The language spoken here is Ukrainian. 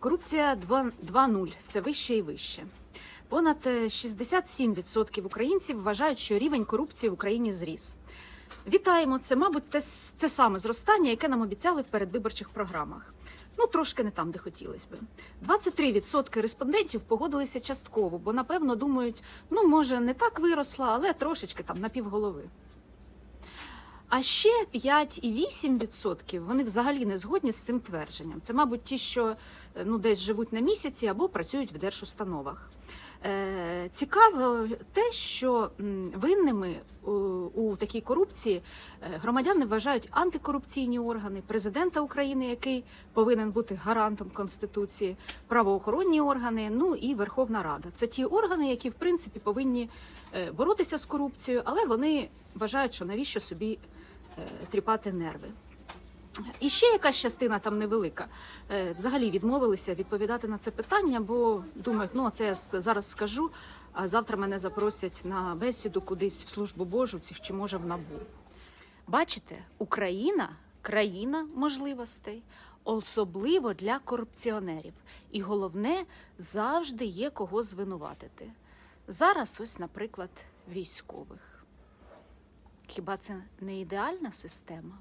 Корупція 2 2.0 – все вище і вище. Понад е, 67% українців вважають, що рівень корупції в Україні зріс. Вітаємо! Це, мабуть, те, те саме зростання, яке нам обіцяли в передвиборчих програмах. Ну, трошки не там, де хотілося би. 23% респондентів погодилися частково, бо напевно думають, ну може не так виросла, але трошечки там на півголови. А ще 5,8% вони взагалі не згодні з цим твердженням. Це, мабуть, ті, що е, ну, десь живуть на місяці або працюють в держустановах. Е, цікаво те, що винними у, у такій корупції е, громадяни вважають антикорупційні органи, президента України, який повинен бути гарантом Конституції, правоохоронні органи, ну і Верховна Рада. Це ті органи, які в принципі повинні е, боротися з корупцією, але вони вважають, що навіщо собі е, тріпати нерви. І ще якась частина там невелика. е, Взагалі відмовилися відповідати на це питання, бо думають, ну це я зараз скажу, а завтра мене запросять на бесіду кудись в службу Божу чи може в набу. Бачите, Україна країна можливостей, особливо для корупціонерів. І головне, завжди є кого звинуватити. Зараз, ось, наприклад, військових. Хіба це не ідеальна система?